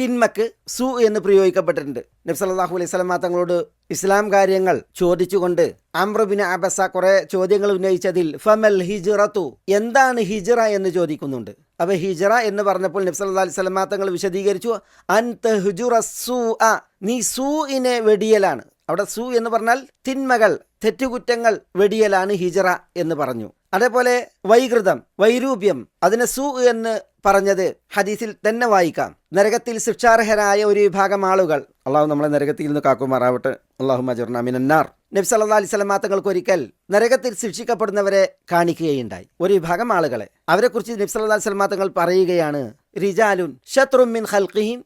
തിന്മക്ക് സു എന്ന് പ്രയോഗിക്കപ്പെട്ടിട്ടുണ്ട്. നബ്സല്ലാഹു അലൈഹി സ്വലമ തങ്ങളോട് ഇസ്ലാം കാര്യങ്ങൾ ചോദിച്ചുകൊണ്ട് അമ്രബിന് അബസ കുറെ ചോദ്യങ്ങൾ ഉന്നയിച്ചതിൽ ഫമൽ ഹിജ്റത്തു? എന്താണ് ഹിജ്റ എന്ന് ചോദിക്കുന്നുണ്ട്. അപ്പൊ ഹിജറ എന്ന് പറഞ്ഞപ്പോൾ നബ്സല്ലാ അലൈഹി സ്വലമ തങ്ങൾ വിശദീകരിച്ചു അൻ തഹ്ജുറ സൂ നീ സൂഇനെ വെടിയലാണ്. അവിടെ സു എന്ന് പറഞ്ഞാൽ തിന്മകൾ തെറ്റുകുറ്റങ്ങൾ വെടിയലാണ് ഹിജറ എന്ന് പറഞ്ഞു. അതേപോലെ വൈകൃതം വൈരൂപ്യം അതിനെ സു എന്ന് പറഞ്ഞത് ഹദീസിൽ തന്നെ വായിക്കാം. നരകത്തിൽ ശിക്ഷാർഹരായ ഒരു വിഭാഗം ആളുകൾ. അള്ളാഹു നമ്മളെ നരകത്തിൽ നിന്ന് കാക്കുമാറാവട്ടെ. അള്ളാഹു മജുർന മിനന്നാർ. നബി സല്ലാ അലൈഹി സ്വലമാ തങ്ങൾക്ക് ഒരിക്കൽ നരകത്തിൽ ശിക്ഷിക്കപ്പെടുന്നവരെ കാണിക്കുകയുണ്ടായി. ഒരു വിഭാഗം ആളുകളെ. അവരെക്കുറിച്ച് നബി സല്ലാ അലൈഹി സ്വലമാ തങ്ങൾ പറയുകയാണ് റിജാലുൻ ഷത്രുമിൻ ഹൽഖിഹിം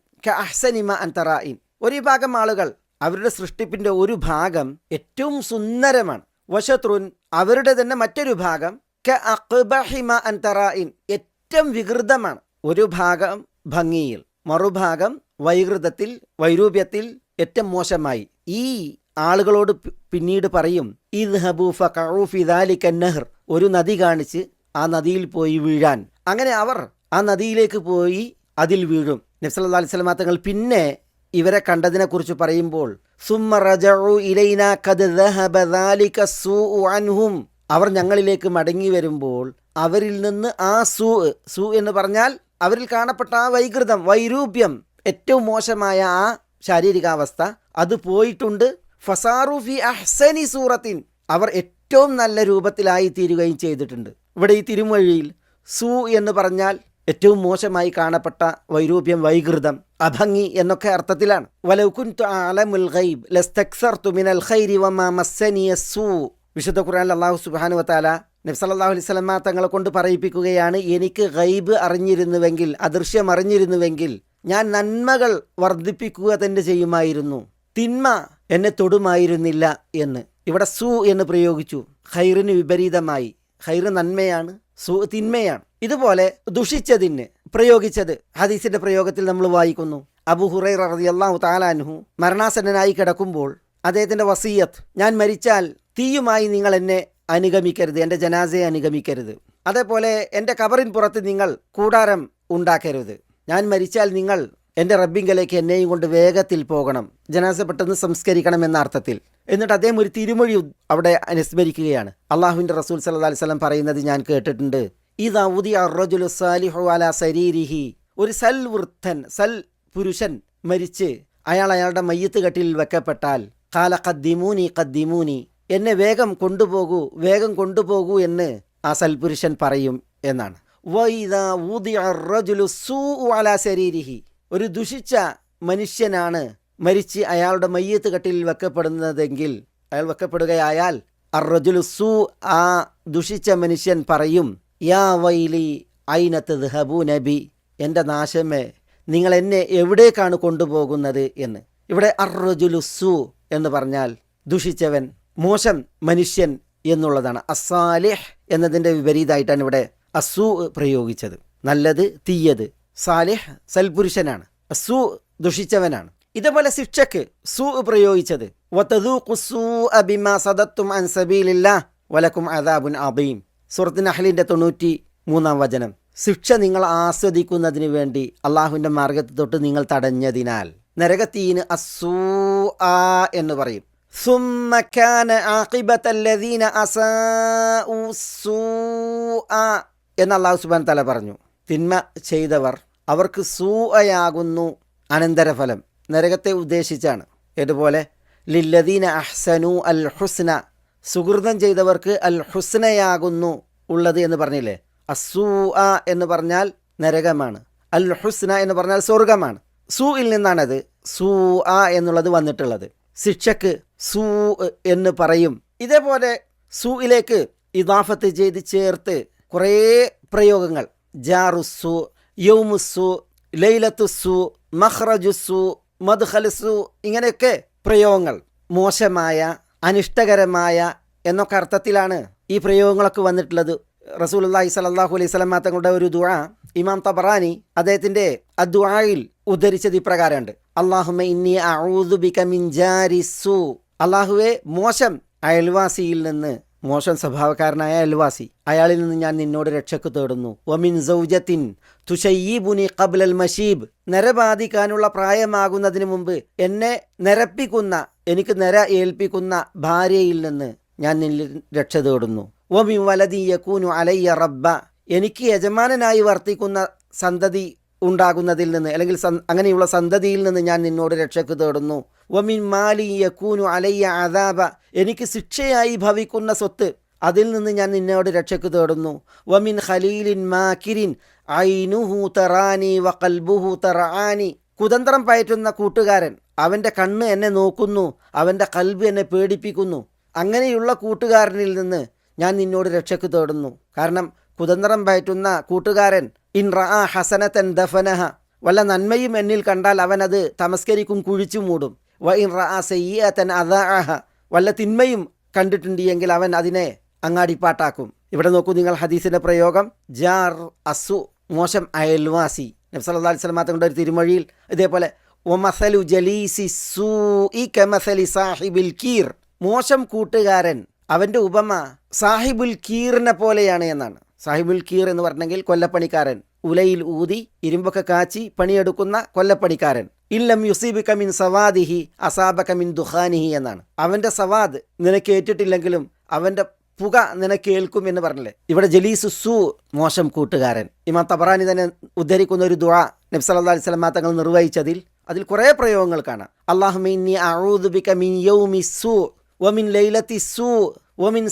ഒരു വിഭാഗം ആളുകൾ അവരുടെ സൃഷ്ടിപ്പിന്റെ ഒരു ഭാഗം ഏറ്റവും സുന്ദരമാണ്. വശത്രുൻ അവരുടെ തന്നെ മറ്റൊരു ഭാഗം ക ഏറ്റവും വികൃതമാണ്. ഒരു ഭാഗം ഭംഗിയിൽ മറുഭാഗം വൈകൃതത്തിൽ വൈരൂപ്യത്തിൽ ഏറ്റവും മോശമായി. ഈ ആളുകളോട് പിന്നീട് പറയും ഇദ്ഹബു ഹബൂഫ ഫി ദാലിക്ക ഒരു നദി കാണിച്ച് ആ നദിയിൽ പോയി വീഴാൻ. അങ്ങനെ അവർ ആ നദിയിലേക്ക് പോയി അതിൽ വീഴും. നബ്സല്ലാ അലൈഹി സ്വലമാ തങ്ങൾ പിന്നെ ഇവരെ കണ്ടതിനെക്കുറിച്ച് പറയുമ്പോൾ സൂഉ അൻഹും. അവർ ഞങ്ങളിലേക്ക് മടങ്ങി വരുമ്പോൾ അവരിൽ നിന്ന് ആ സൂ സൂ എന്ന് പറഞ്ഞാൽ അവരിൽ കാണപ്പെട്ട ആ വൈകൃതം വൈരൂപ്യം ഏറ്റവും മോശമായ ആ ശാരീരികാവസ്ഥ അത് പോയിട്ടുണ്ട്. ഫസാറുഫി അഹ്സനി സൂറത്തിൻ. അവർ ഏറ്റവും നല്ല രൂപത്തിലായി തീരുകയും ചെയ്തിട്ടുണ്ട്. ഇവിടെ ഈ തിരുമൊഴിയിൽ സു എന്ന് പറഞ്ഞാൽ ഏറ്റവും മോശമായി കാണപ്പെട്ട വൈരൂപ്യം വൈകൃതം അഭംഗി എന്നൊക്കെ അർത്ഥത്തിലാണ്. വിശുദ്ധ ഖുർആൻ അള്ളാഹു സുബാനു വതആല നബി സല്ലല്ലാഹു അലൈഹി വസല്ലമ തങ്ങളെ കൊണ്ട് പറയിപ്പിക്കുകയാണ് എനിക്ക് ഗൈബ് അറിഞ്ഞിരുന്നുവെങ്കിൽ അദൃശ്യം അറിഞ്ഞിരുന്നുവെങ്കിൽ ഞാൻ നന്മകൾ വർദ്ധിപ്പിക്കുക തന്നെ ചെയ്യുമായിരുന്നു. തിന്മ എന്നെ തൊടുമായിരുന്നില്ല എന്ന്. ഇവിടെ സു എന്ന് പ്രയോഗിച്ചു. ഖൈറിന് വിപരീതമായി. ഖൈറ് നന്മയാണ് സു തിന്മയാണ്. ഇതുപോലെ ദുഷിച്ചതിന് പ്രയോഗിച്ചത് ഹദീസിന്റെ പ്രയോഗത്തിൽ നമ്മൾ വായിക്കുന്നു. അബു ഹുറൈറ റളിയല്ലാഹു താലാൻഹു മരണാസന്നനായി കിടക്കുമ്പോൾ അദ്ദേഹത്തിന്റെ വസീയത്ത് ഞാൻ മരിച്ചാൽ തീയുമായി നിങ്ങൾ എന്നെ അനുഗമിക്കരുത് എന്റെ ജനാസയെ അനുഗമിക്കരുത്. അതേപോലെ എന്റെ കബറിൻ പുറത്ത് നിങ്ങൾ കൂടാരം ഉണ്ടാക്കരുത്. ഞാൻ മരിച്ചാൽ നിങ്ങൾ എന്റെ റബ്ബിങ്കലേക്ക് എന്നെയും കൊണ്ട് വേഗത്തിൽ പോകണം. ജനാസ പെട്ടെന്ന് സംസ്കരിക്കണം എന്ന അർത്ഥത്തിൽ. എന്നിട്ട് അദ്ദേഹം ഒരു തിരുമൊഴി അവിടെ അനുസ്മരിക്കുകയാണ്. അള്ളാഹുവിന്റെ റസൂൽ സല്ലാ അലൈഹി വസല്ലം പറയുന്നത് ഞാൻ കേട്ടിട്ടുണ്ട്. ഇതാ ഉദി അറജുലു സാലിഹു അല സരീരിഹി. ഒരു സൽ വൃദ്ധൻ സൽ പുരുഷൻ മരിച്ച് അയാൾ അയാളുടെ മയ്യത്ത് കട്ടിൽ വെക്കപ്പെട്ടാൽ കാല കദ്ദിമൂനി കദ്ദിമൂനി എന്നെ വേഗം കൊണ്ടുപോകൂ വേഗം കൊണ്ടുപോകൂ എന്ന് ആ സൽപുരുഷൻ പറയും എന്നാണ്. ഒരു ദുഷിച്ച മനുഷ്യനാണ് മരിച്ച് അയാളുടെ മയ്യത്ത് കട്ടിൽ വെക്കപ്പെടുന്നതെങ്കിൽ അയാൾ വെക്കപ്പെടുകയായാൽ അർറജുലു സൂ ആ ദുഷിച്ച മനുഷ്യൻ പറയും യാ വൈലി ഐനത്ത് ദഹബു നബി എന്റെ നാശമേ നിങ്ങൾ എന്നെ എവിടേക്കാണ് കൊണ്ടുപോകുന്നത് എന്ന്. ഇവിടെ അർജുലുസു എന്ന് പറഞ്ഞാൽ ദുഷിച്ചവൻ മോശം മനുഷ്യൻ എന്നുള്ളതാണ്. അസാലിഹ് എന്നതിന്റെ വിപരീതമായിട്ടാണ് ഇവിടെ അസു പ്രയോഗിച്ചത്. നല്ലത് തീയത്. സാലിഹ് സൽപുരുഷനാണ്. അസു ദുഷിച്ചവനാണ്. ഇതേപോലെ ശിക്ഷക്ക് സു പ്രയോഗിച്ചത്. വലക്കും അദാബുൻ അദീം. സൂറത്ത് നഹ്ലിന്റെ തൊണ്ണൂറ്റി മൂന്നാം വചനം ശിക്ഷ നിങ്ങൾ ആസ്വദിക്കുന്നതിന് വേണ്ടി അള്ളാഹുവിൻ്റെ മാർഗത്തിൽ തൊട്ട് നിങ്ങൾ തടഞ്ഞതിനാൽ നരകത്തീന് അസൂ ആ എന്ന് പറയും ثم كان عاقبة الذين أساءوا سوءا എന്ന് അള്ളാഹു സുബാൻ തല പറഞ്ഞു തിന്മ ചെയ്തവർ അവർക്ക് സൂഅയാകുന്നു അനന്തരഫലം നരകത്തെ ഉദ്ദേശിച്ചാണ് ഇതുപോലെ ലില്ലദീന അഹ്സനു അൽ ഹുസ്ന സുഹൃതം ചെയ്തവർക്ക് അൽ ഹുസ്നയാകുന്നു ഉള്ളത് എന്ന് പറഞ്ഞില്ലേ? അസൂ എന്ന് പറഞ്ഞാൽ നരകമാണ്. അൽ ഹുസ്ന എന്ന് പറഞ്ഞാൽ സ്വർഗമാണ് സൂയിൽ നിന്നാണത് സൂ ആ എന്നുള്ളത് വന്നിട്ടുള്ളത്. ശിക്ഷക്ക് സൂ എന്ന് പറയും. ഇതേപോലെ സൂയിലേക്ക് ഇദാഫത്ത് ചെയ്ത് ചേർത്ത് കുറേ പ്രയോഗങ്ങൾ. ജാറുസു യൗമുസു ലൈലത്തുസു മഹ്റജുസു മദ്ഖലസു ഇങ്ങനെയൊക്കെ പ്രയോഗങ്ങൾ. മോശമായ അനിഷ്ടകരമായ എന്നൊക്കെ അർത്ഥത്തിലാണ് ഈ പ്രയോഗങ്ങളൊക്കെ വന്നിട്ടുള്ളത്. റസൂൽ റസൂലുള്ളാഹി സലാഹു അലൈഹി സ്വലമ തങ്ങളുടെ ഒരു ദുഴ ഇമാം തബറാനി അദ്ദേഹത്തിന്റെ അദ്വായിൽ ഉദ്ധരിച്ചത് ഇപ്രകാരമുണ്ട്. അള്ളാഹുമ അള്ളാഹുവെ മോശം അയൽവാസിയിൽ നിന്ന് മോശം സ്വഭാവക്കാരനായ അയൽവാസി അയാളിൽ നിന്ന് ഞാൻ നിന്നോട് രക്ഷക്ക് തേടുന്നു. ഒമിൻ സൗജത്തിൻ തുഷയ്യീബുനി ഖബ്ലൽ മഷീബ് നരബാധിക്കാനുള്ള പ്രായമാകുന്നതിന് മുമ്പ് എന്നെ നിരപ്പിക്കുന്ന എനിക്ക് നിര ഏൽപ്പിക്കുന്ന ഭാര്യയിൽ നിന്ന് ഞാൻ നിന്നിൽ രക്ഷ തേടുന്നു. ഒമിൻ വലതി യക്കൂനു അലയ്യ റബ്ബ. എനിക്ക് യജമാനനായി വർത്തിക്കുന്ന സന്തതി ഉണ്ടാകുന്നതിൽ നിന്ന് അല്ലെങ്കിൽ അങ്ങനെയുള്ള സന്തതിയിൽ നിന്ന് ഞാൻ നിന്നോട് രക്ഷക്ക് തേടുന്നു. വമിൻ മാലി യക്കൂനു അലയ്യ അദാബ. എനിക്ക് ശിക്ഷയായി ഭവിക്കുന്ന സ്വത്ത് അതിൽ നിന്ന് ഞാൻ നിന്നോട് രക്ഷക്ക് തേടുന്നു. വമിൻ ഖലീലിൻ മാക്കിരിൻ ഐനുഹു തറാനി വഖൽബുഹു തറാനി. കുതന്ത്രം പയറ്റുന്ന കൂട്ടുകാരൻ അവന്റെ കണ്ണ് എന്നെ നോക്കുന്നു അവന്റെ കൽബ് എന്നെ പേടിപ്പിക്കുന്നു. അങ്ങനെയുള്ള കൂട്ടുകാരനിൽ നിന്ന് ഞാൻ നിന്നോട് രക്ഷയ്ക്ക് തേടുന്നു. കാരണം കുതന്ത്രം പയറ്റുന്ന കൂട്ടുകാരൻ ഇൻ റാ ഹസനത്തൻ ദഫനഹ വല്ല നന്മയും എന്നിൽ കണ്ടാൽ അവൻ അത് തമസ്കരിക്കും കുഴിച്ചു മൂടും. വ ഇൻ റാ സയ്യത്തൻ അദാഹ വല്ല തിന്മയും കണ്ടിട്ടുണ്ട് എങ്കിൽ അവൻ അതിനെ അങ്ങാടിപ്പാട്ടാക്കും. ഇവിടെ നോക്കൂ നിങ്ങൾ ഹദീസിന്റെ പ്രയോഗം. ജാർ അസു മോശം അയൽവാസി. നബ്സല്ലാ സ്വലം തങ്ങളുടെ ഒരു തിരുമൊഴിയിൽ ഇതേപോലെ ഒമസലു ജലീസി സൂ ഇ കെമസലി സാഹിബുൽ കീർ. മോശം കൂട്ടുകാരൻ അവന്റെ ഉപമ സാഹിബുൽ കീറിനെ പോലെയാണ് എന്നാണ്. സാഹിബുൽ കീർ എന്ന് പറഞ്ഞെങ്കിൽ കൊല്ലപ്പണിക്കാരൻ. ഉലയിൽ ഊതി ഇരുമ്പൊക്കെ കാച്ചി പണിയെടുക്കുന്ന കൊല്ലപ്പണിക്കാരൻ. ഇല്ലം യുസീബ് കമിൻ സവാദിഹി അസാബ കമിൻ ദുഹാനിഹി എന്നാണ്. അവന്റെ സവാദ് നിനക്ക് ഏറ്റിട്ടില്ലെങ്കിലും അവന്റെ പുക നിനക്ക് ഏൽക്കും എന്ന് പറഞ്ഞില്ലേ? ഇവിടെ ജലീസ് സു മോശം കൂട്ടുകാരൻ. ഇമാം തബറാനി തന്നെ ഉദ്ധരിക്കുന്ന ഒരു ദുആ നബ്സല്ലാ അലൈഹി സ്വലമാ തങ്ങൾ നിർവഹിച്ചതിൽ അതിൽ കുറേ പ്രയോഗങ്ങൾ കാണാം. അള്ളാഹു മിൻ വമിൻ വമിൻ വമിൻ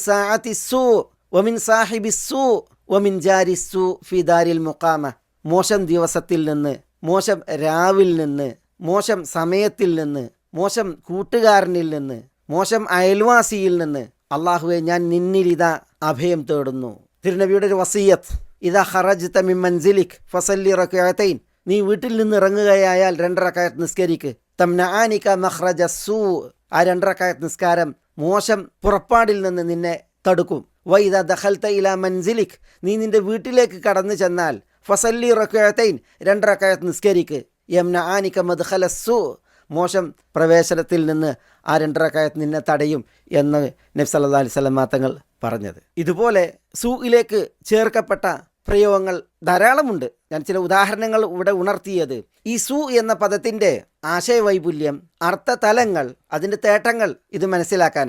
വമിൻ മോശം ദിവസത്തിൽ നിന്ന് മോശം രാവിൽ നിന്ന് മോശം സമയത്തിൽ നിന്ന് മോശം കൂട്ടുകാരനിൽ നിന്ന് മോശം അയൽവാസിയിൽ നിന്ന് അള്ളാഹുവെ ഞാൻ നിന്നിലിതാ അഭയം തേടുന്നു. തിരുനബിയുടെ ഒരു വസീയത്ത് ഇതാ ഹറജ് തമി മൻസിലിക് ഫസല്ലി റക്കയത്തൈൻ നീ വീട്ടിൽ നിന്ന് ഇറങ്ങുകയായാൽ രണ്ടരക്കായത്ത് നിസ്കരിക്ക്. തംനാനിക മഹ്റജ സൂ. ആ രണ്ടരക്കായത്ത് നിസ്കാരം മോശം പുറപ്പാടിൽ നിന്ന് നിന്നെ തടുക്കും. വൈദ ദഹൽത്ത ഇല മൻസിലിക്. നീ നിന്റെ വീട്ടിലേക്ക് കടന്നു ചെന്നാൽ ഫസല്ലി റക്കയത്തൈൻ രണ്ടരക്കായത്ത് നിസ്കരിക്ക്. യംന ആനിക മദ്ഖല സൂ. മോശം പ്രവേശനത്തിൽ നിന്ന് ആ രണ്ടരക്കായത്ത് നിന്നെ തടയും എന്ന് നബി സല്ലല്ലാഹു അലൈഹി വസല്ലം തങ്ങൾ പറഞ്ഞത്. ഇതുപോലെ സൂയിലേക്ക് ചേർക്കപ്പെട്ട പ്രയോഗങ്ങൾ ധാരാളമുണ്ട്. ഞാൻ ചില ഉദാഹരണങ്ങൾ ഇവിടെ ഉണർത്തിയത്. ഈ സു എന്ന പദത്തിന്റെ ആശയവൈപുല്യം അർത്ഥതലങ്ങൾ അതിന്റെ തേട്ടങ്ങൾ ഇത് മനസ്സിലാക്കാൻ